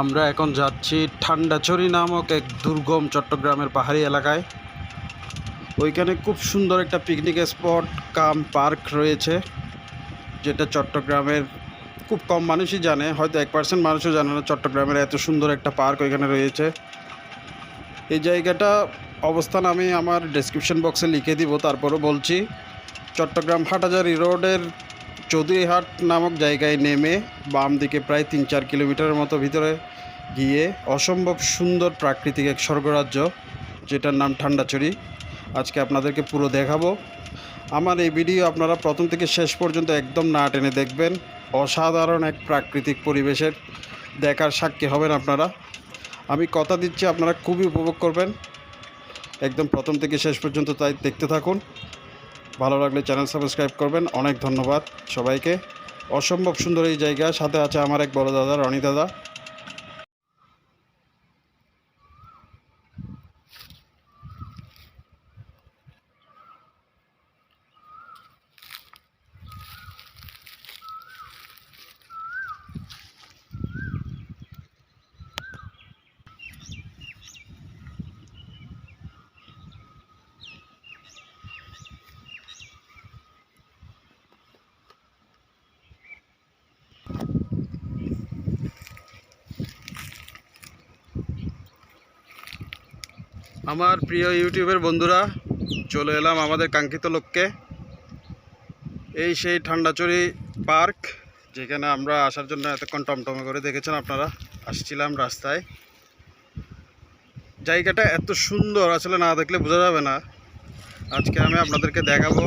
আমরা এখন যাচ্ছি ঠান্ডাছড়ি নামক এক দুর্গম চট্টগ্রামের পাহাড়ি এলাকায়। ওইখানে খুব সুন্দর একটা পিকনিক স্পট কাম পার্ক রয়েছে, যেটা চট্টগ্রামের খুব কম মানুষই জানে, হয়তো এক পার্সেন্ট মানুষও জানে না চট্টগ্রামের এত সুন্দর একটা পার্ক ওইখানে রয়েছে। এই জায়গাটা অবস্থান আমি আমার ডেসক্রিপশন বক্সে লিখে দিব, তারপরও বলছি, চট্টগ্রাম হাটাজারি রোডের চৌধুরীহাট নামক জায়গায় নেমে বাম দিকে প্রায় তিন চার কিলোমিটারের মতো ভিতরে গিয়ে অসম্ভব সুন্দর প্রাকৃতিক এক স্বর্গরাজ্য, যেটার নাম ঠান্ডাচড়ি আজকে আপনাদেরকে পুরো দেখাবো। আমার এই ভিডিও আপনারা প্রথম থেকে শেষ পর্যন্ত একদম না টেনে দেখবেন। অসাধারণ এক প্রাকৃতিক পরিবেশের দেখার সাক্ষী হবেন আপনারা। আমি কথা দিচ্ছি, আপনারা খুবই উপভোগ করবেন। একদম প্রথম থেকে শেষ পর্যন্ত তাই দেখতে থাকুন। ভালো লাগলে চ্যানেল সাবস্ক্রাইব করবেন। অনেক ধন্যবাদ সবাইকে। অসম্ভব সুন্দর এই জায়গা। সাথে আছে আমার এক বড় দাদা, রনি দাদা। আমার প্রিয় ইউটিউবের বন্ধুরা, চলে এলাম আমাদের কাঙ্ক্ষিত লোককে। এই সেই ঠান্ডাচড়ি পার্ক, যেখানে আমরা আসার জন্য এতক্ষণ টমটমে করে দেখেছেন আপনারা। আসছিলাম রাস্তায়। জায়গাটা এত সুন্দর, আসলে না দেখলে বোঝা যাবে না। আজকে আমি আপনাদেরকে দেখাবো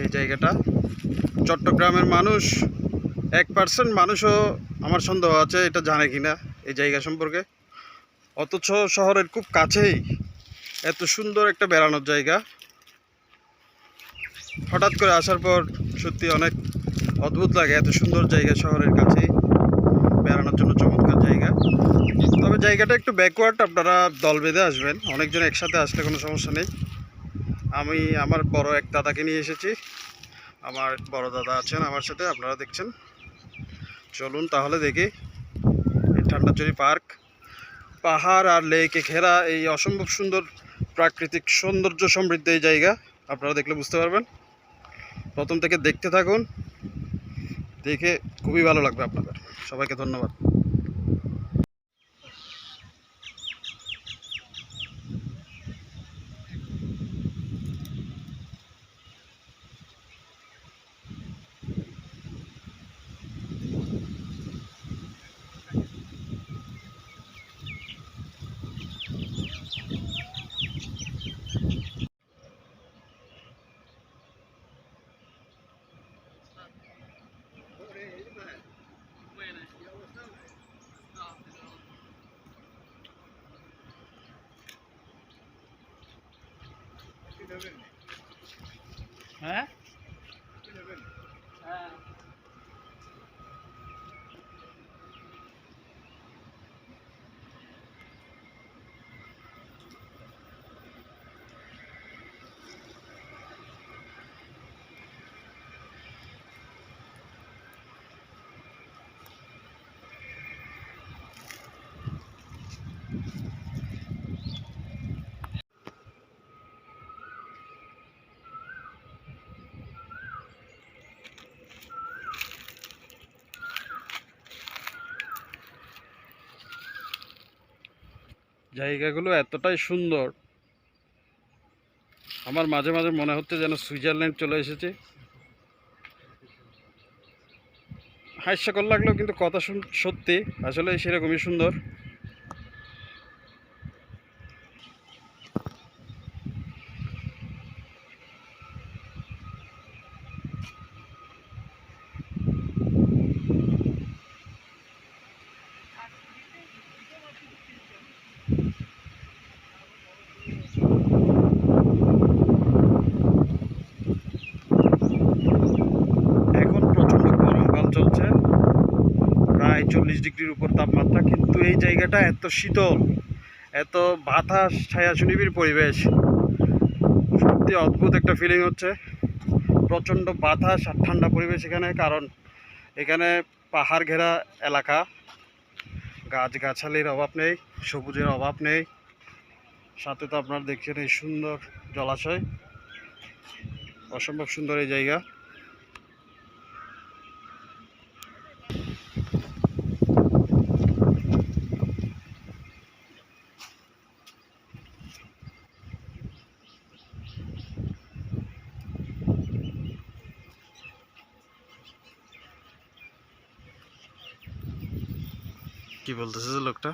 এই জায়গাটা। চট্টগ্রামের মানুষ, এক পার্সেন্ট মানুষও আমার সন্দেহ আছে এটা জানে কিনা এই জায়গা সম্পর্কে। অথচ শহরের খুব কাছেই এত সুন্দর একটা বেড়ানোর জায়গা। হঠাৎ করে আসার পর সত্যি অনেক অদ্ভুত লাগে এত সুন্দর জায়গা শহরের কাছেই। বেড়ানোর জন্য চমৎকার জায়গা। তবে জায়গাটা একটু ব্যাকওয়ার্ড আপনারা দল বেঁধে আসবেন। অনেকজন একসাথে আসলে কোনো সমস্যা নেই। আমি আমার বড় এক দাদাকে নিয়ে এসেছি। আমার বড় দাদা আছেন আমার সাথে, আপনারা দেখছেন। চলুন তাহলে দেখি। ঠান্ডাচুরি পার্ক। পাহাড় আর লেকে ঘেরা এই অসম্ভব সুন্দর প্রাকৃতিক সৌন্দর্য সমৃদ্ধ এই জায়গা। আপনারা দেখলে বুঝতে পারবেন। প্রথম থেকে দেখতে থাকুন। দেখে খুবই ভালো লাগবে আপনাদের। সবাইকে ধন্যবাদ। হ্যাঁ? হ্যাঁ জায়গাগুলো এতটাই সুন্দর। আমার মাঝে মাঝে মনে হচ্ছে যেন সুইজারল্যান্ড চলে এসেছে। হাস্যকর লাগলেও কিন্তু কথা সত্যি আসলে সেরকমই সুন্দর এখন প্রচণ্ড গরমকাল চলছে প্রায় চল্লিশ ডিগ্রির উপর তাপমাত্রা, কিন্তু এই জায়গাটা এত শীতল, এত বাতাস, ছায়া সুনিবিড় পরিবেশ। সত্যি অদ্ভুত একটা ফিলিং হচ্ছে। প্রচণ্ড বাতাস আর ঠান্ডা পরিবেশ এখানে, কারণ এখানে পাহাড় ঘেরা এলাকা। গাছগাছালির অভাব নেই, সবুজের অভাব নেই। সাথে তো আপনারা দেখছেন এই সুন্দর জলাশয়। অসম্ভব সুন্দর এই জায়গা। কি বলতেছে যে লোকটা?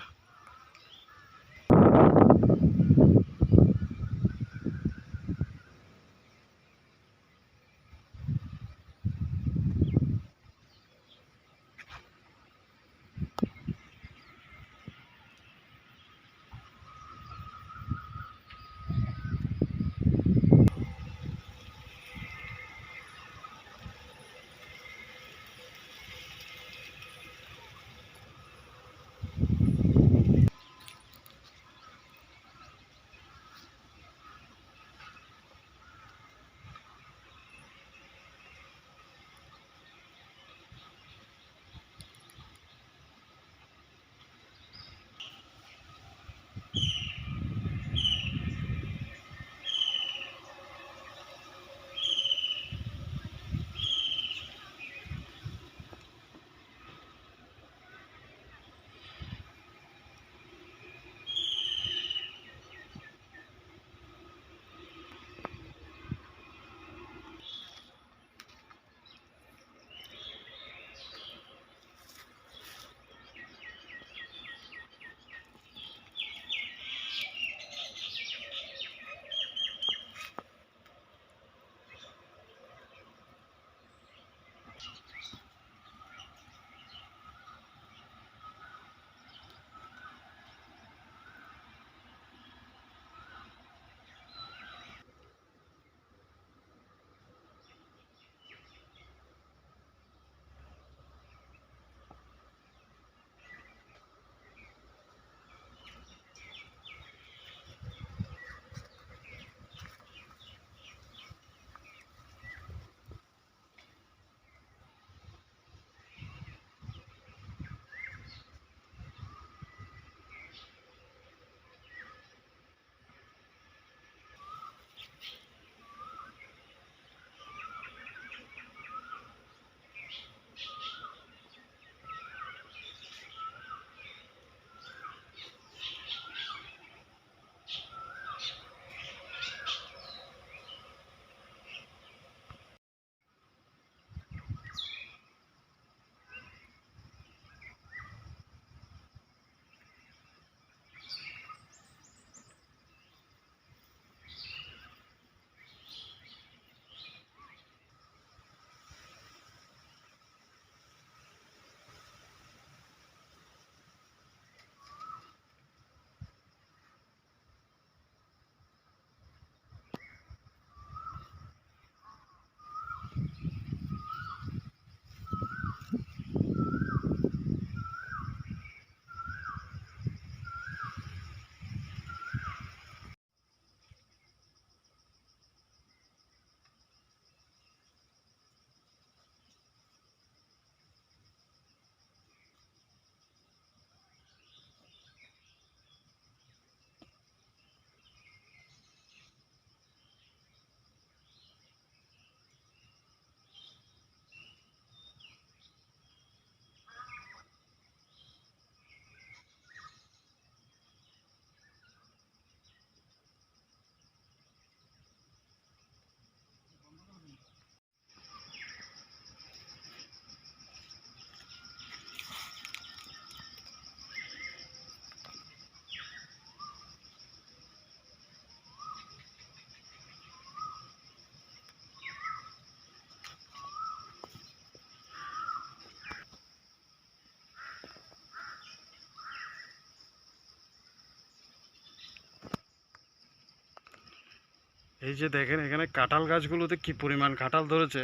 এই যে দেখেন, এখানে কাঁঠাল গাছগুলোতে কি পরিমাণ কাঁঠাল ধরেছে।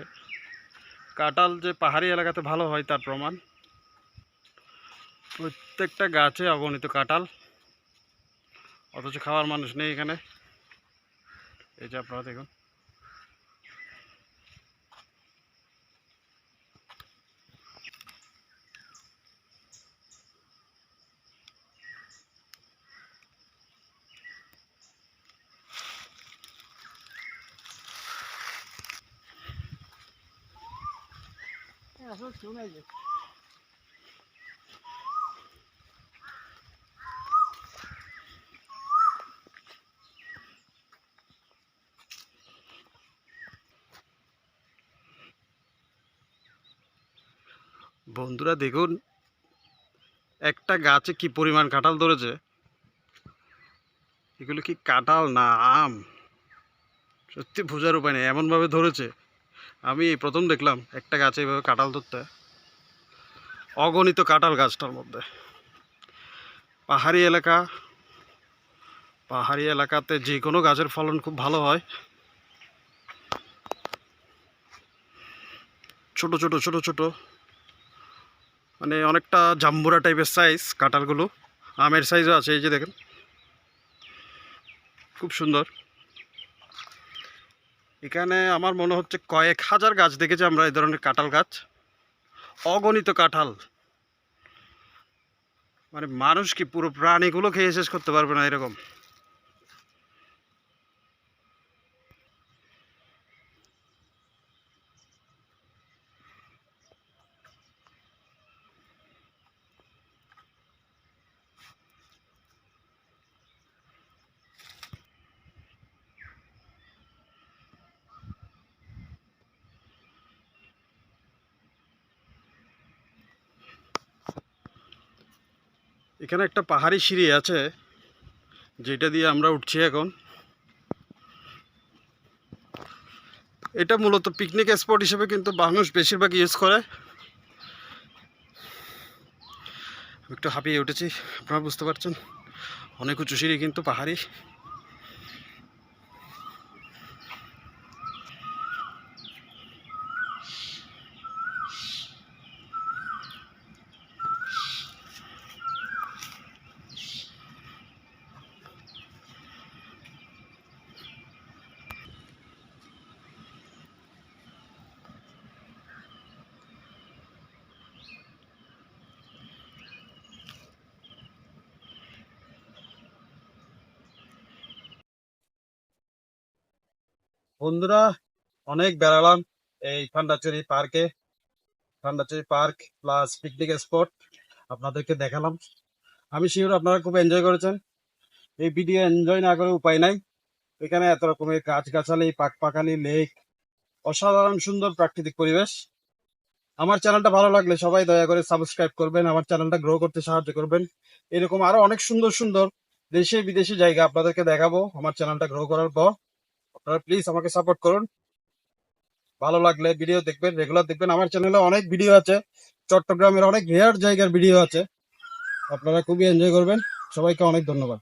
কাঁঠাল যে পাহাড়ি এলাকাতে ভালো হয়, তার প্রমাণ। প্রত্যেকটা গাছে অগণিত কাঁঠাল। অথচ খাওয়ার মানুষ নেই এখানে। এই যে আপনারা দেখুন। বন্ধুরা দেখুন, একটা গাছে কি পরিমাণ কাঁঠাল ধরেছে? এগুলো কি কাঁঠাল না আম? সত্যি বোঝার উপায় নেই, এমনভাবে ধরেছে। আমি প্রথম দেখলাম একটা গাছে এইভাবে কাঁঠাল ধরতে। অগণিত কাঁঠাল গাছটার মধ্যে। পাহাড়ি এলাকা। পাহাড়ি এলাকাতে যে কোনো গাছের ফলন খুব ভালো হয়। ছোট ছোট ছোট ছোট। মানে অনেকটা জাম্বুরা টাইপের সাইজ কাঁঠালগুলো। আমের সাইজও আছে, এই যে দেখেন। খুব সুন্দর। এখানে আমার মনে হচ্ছে কয়েক হাজার গাছ দেখেছি আমরা, এই ধরনের কাঁঠাল গাছ। অগণিত কাঁঠাল। মানে মানুষ কি পুরো প্রাণীগুলো খেয়ে শেষ করতে পারবে না এরকম? এখানে একটা পাহাড়ি সিঁড়ি আছে, যেটা দিয়ে আমরা উঠছি এখন। এটা মূলত পিকনিক স্পট হিসেবে কিন্তু মানুষ বেশিরভাগ ইউজ করে। একটু হাঁপিয়ে উঠেছি, আপনারা বুঝতে পারছেন। অনেক উঁচু সিঁড়ি কিন্তু পাহাড়ি। বন্ধুরা, অনেক বেড়ালাম এই ঠান্ডাচুরি পার্কে। Thandachuri park plus picnic spot আপনাদেরকে দেখালাম। আমি শিওর আপনারা খুব এনজয় করেছেন। এই ভিডিও এনজয় না করে উপায় নাই। এখানে এত রকমের গাছগাছালি পাক পাকালি লেক অসাধারণ সুন্দর প্রাকৃতিক পরিবেশ। আমার চ্যানেলটা ভালো লাগলে সবাই দয়া করে সাবস্ক্রাইব করবেন, আমার চ্যানেলটা গ্রো করতে সাহায্য করবেন। এরকম আরও অনেক সুন্দর সুন্দর দেশে বিদেশি জায়গা আপনাদেরকে দেখাবো। আমার চ্যানেলটা গ্রো করার পর আপনারা প্লিজ আমাকে সাপোর্ট করুন। ভালো লাগলে ভিডিও দেখবেন রেগুলার দেখবেন। আমার চ্যানেলে অনেক ভিডিও আছে। চট্টগ্রামের অনেক রেয়ার জায়গার ভিডিও আছে। আপনারা খুবই এনজয় করবেন। সবাইকে অনেক ধন্যবাদ।